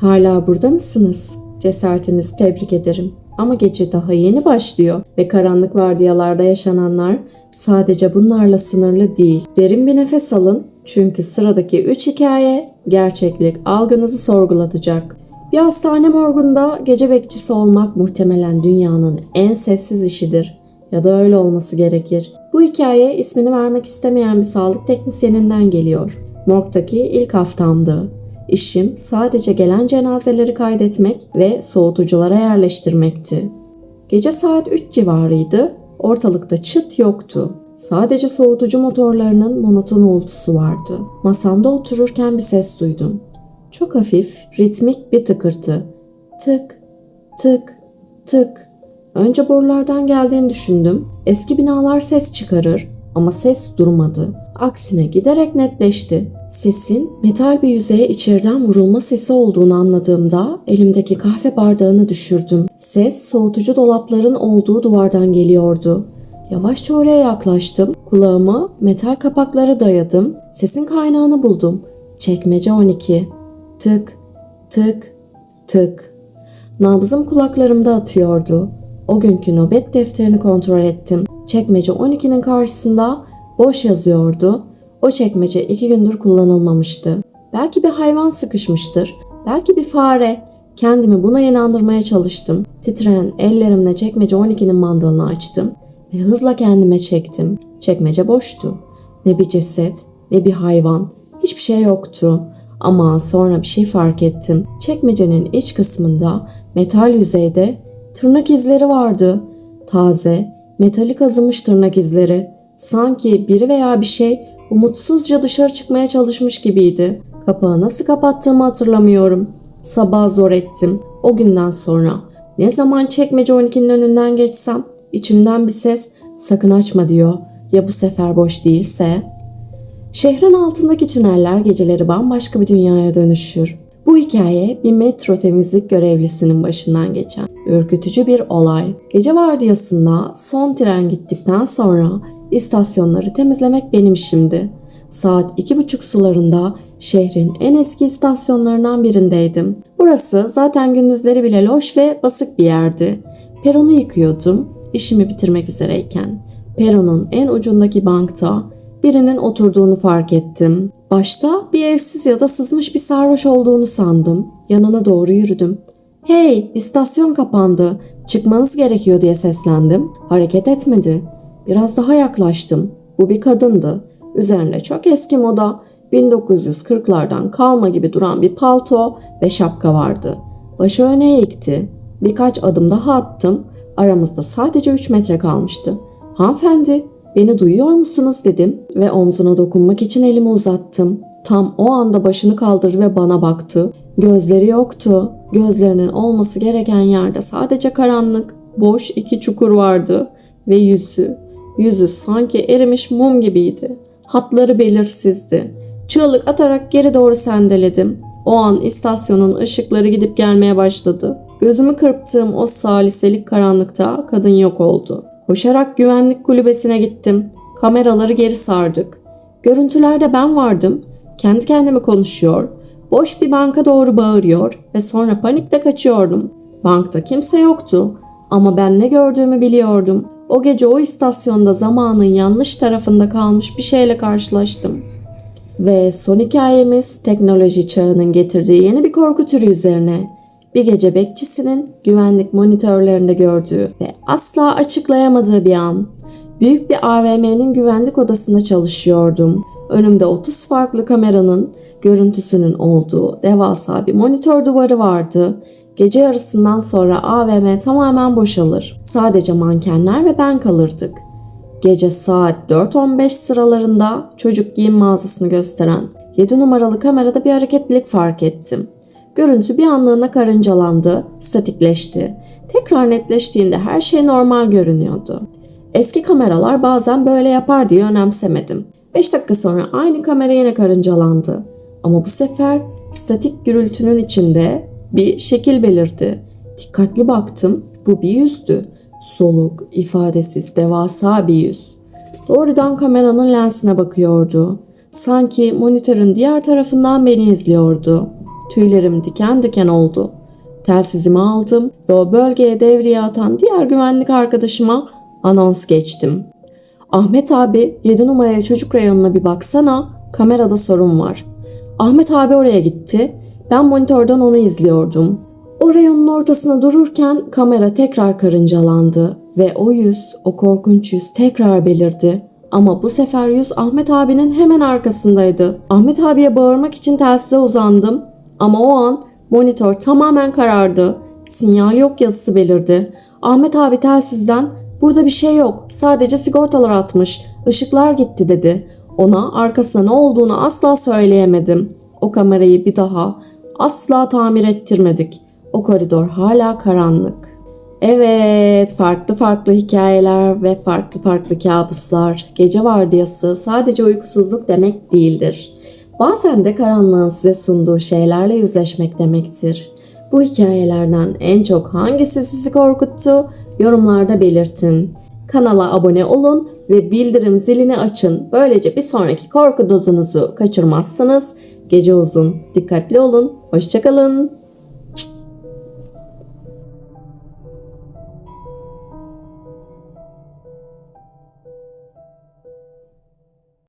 Hala burada mısınız? Cesaretinizi tebrik ederim. Ama gece daha yeni başlıyor ve karanlık vardiyalarda yaşananlar sadece bunlarla sınırlı değil. Derin bir nefes alın çünkü sıradaki 3 hikaye gerçeklik algınızı sorgulatacak. Bir hastane morgunda gece bekçisi olmak muhtemelen dünyanın en sessiz işidir. Ya da öyle olması gerekir. Bu hikaye ismini vermek istemeyen bir sağlık teknisyeninden geliyor. Morgdaki ilk haftamdı. İşim sadece gelen cenazeleri kaydetmek ve soğutuculara yerleştirmekti. Gece saat 3 civarıydı. Ortalıkta çıt yoktu. Sadece soğutucu motorlarının monoton uğultusu vardı. Masamda otururken bir ses duydum. Çok hafif, ritmik bir tıkırtı. Tık, tık, tık. Önce borulardan geldiğini düşündüm. Eski binalar ses çıkarır ama ses durmadı. Aksine giderek netleşti. Sesin metal bir yüzeye içeriden vurulma sesi olduğunu anladığımda elimdeki kahve bardağını düşürdüm. Ses soğutucu dolapların olduğu duvardan geliyordu. Yavaşça oraya yaklaştım. Kulağımı metal kapaklara dayadım. Sesin kaynağını buldum. Çekmece 12. Tık, tık, tık. Nabzım kulaklarımda atıyordu. O günkü nöbet defterini kontrol ettim. Çekmece 12'nin karşısında boş yazıyordu. O çekmece iki gündür kullanılmamıştı. Belki bir hayvan sıkışmıştır. Belki bir fare. Kendimi buna inandırmaya çalıştım. Titreyen ellerimle çekmece 12'nin mandalını açtım ve hızla kendime çektim. Çekmece boştu. Ne bir ceset, ne bir hayvan, hiçbir şey yoktu. Ama sonra bir şey fark ettim. Çekmecenin iç kısmında metal yüzeyde tırnak izleri vardı. Taze, metalik azımış tırnak izleri. Sanki biri veya bir şey umutsuzca dışarı çıkmaya çalışmış gibiydi. Kapağı nasıl kapattığımı hatırlamıyorum. Sabah zor ettim. O günden sonra ne zaman çekmece 12'nin önünden geçsem içimden bir ses sakın açma diyor. Ya bu sefer boş değilse? Şehrin altındaki tüneller geceleri bambaşka bir dünyaya dönüşür. Bu hikaye bir metro temizlik görevlisinin başından geçen ürkütücü bir olay. Gece vardiyasında son tren gittikten sonra istasyonları temizlemek benim işimdi. Saat iki buçuk sularında şehrin en eski istasyonlarından birindeydim. Burası zaten gündüzleri bile loş ve basık bir yerdi. Peronu yıkıyordum işimi bitirmek üzereyken. Peronun en ucundaki bankta birinin oturduğunu fark ettim. Başta bir evsiz ya da sızmış bir sarhoş olduğunu sandım. Yanına doğru yürüdüm. Hey istasyon kapandı. Çıkmanız gerekiyor diye seslendim. Hareket etmedi. Biraz daha yaklaştım. Bu bir kadındı. Üzerinde çok eski moda 1940'lardan kalma gibi duran bir palto ve şapka vardı. Başı öne eğikti. Birkaç adım daha attım. Aramızda sadece 3 metre kalmıştı. Hanımefendi beni duyuyor musunuz dedim ve omzuna dokunmak için elimi uzattım. Tam o anda başını kaldırdı ve bana baktı. Gözleri yoktu. Gözlerinin olması gereken yerde sadece karanlık, boş iki çukur vardı ve yüzü. Yüzü sanki erimiş mum gibiydi. Hatları belirsizdi. Çığlık atarak geri doğru sendeledim. O an istasyonun ışıkları gidip gelmeye başladı. Gözümü kırptığım o saliselik karanlıkta kadın yok oldu. Koşarak güvenlik kulübesine gittim. Kameraları geri sardık. Görüntülerde ben vardım. Kendi kendime konuşuyor. Boş bir banka doğru bağırıyor ve sonra panikle kaçıyordum. Bankta kimse yoktu ama ben ne gördüğümü biliyordum. O gece o istasyonda zamanın yanlış tarafında kalmış bir şeyle karşılaştım. Ve son hikayemiz teknoloji çağının getirdiği yeni bir korku türü üzerine. Bir gece bekçisinin güvenlik monitörlerinde gördüğü ve asla açıklayamadığı bir an. Büyük bir AVM'nin güvenlik odasında çalışıyordum. Önümde 30 farklı kameranın görüntüsünün olduğu devasa bir monitör duvarı vardı. Gece yarısından sonra AVM tamamen boşalır. Sadece mankenler ve ben kalırdık. Gece saat 4.15 sıralarında çocuk giyim mağazasını gösteren 7 numaralı kamerada bir hareketlilik fark ettim. Görüntü bir anlığına karıncalandı, statikleşti. Tekrar netleştiğinde her şey normal görünüyordu. Eski kameralar bazen böyle yapar diye önemsemedim. 5 dakika sonra aynı kamera yine karıncalandı. Ama bu sefer statik gürültünün içinde bir şekil belirdi. Dikkatli baktım. Bu bir yüzdü. Soluk, ifadesiz, devasa bir yüz. Doğrudan kameranın lensine bakıyordu. Sanki monitörün diğer tarafından beni izliyordu. tüylerim diken diken oldu. Telsizimi aldım ve o bölgeye devriye atan diğer güvenlik arkadaşıma anons geçtim. Ahmet abi 7 numaraya çocuk reyonuna bir baksana. Kamerada sorun var. Ahmet abi oraya gitti. Ben monitörden onu izliyordum. O reyonun ortasına dururken kamera tekrar karıncalandı ve o yüz, o korkunç yüz tekrar belirdi. Ama bu sefer yüz Ahmet abinin hemen arkasındaydı. Ahmet abiye bağırmak için telsize uzandım. Ama o an monitör tamamen karardı. Sinyal yok yazısı belirdi. Ahmet abi telsizden burada bir şey yok sadece sigortalar atmış ışıklar gitti dedi. Ona arkasında ne olduğunu asla söyleyemedim. O kamerayı bir daha asla tamir ettirmedik. O koridor hala karanlık. Evet, farklı farklı hikayeler ve farklı farklı kabuslar. Gece vardiyası sadece uykusuzluk demek değildir. Bazen de karanlığın size sunduğu şeylerle yüzleşmek demektir. Bu hikayelerden en çok hangisi sizi korkuttu? Yorumlarda belirtin. Kanala abone olun ve bildirim zilini açın. Böylece bir sonraki korku dozunuzu kaçırmazsınız. Gece uzun. Dikkatli olun. Hoşçakalın.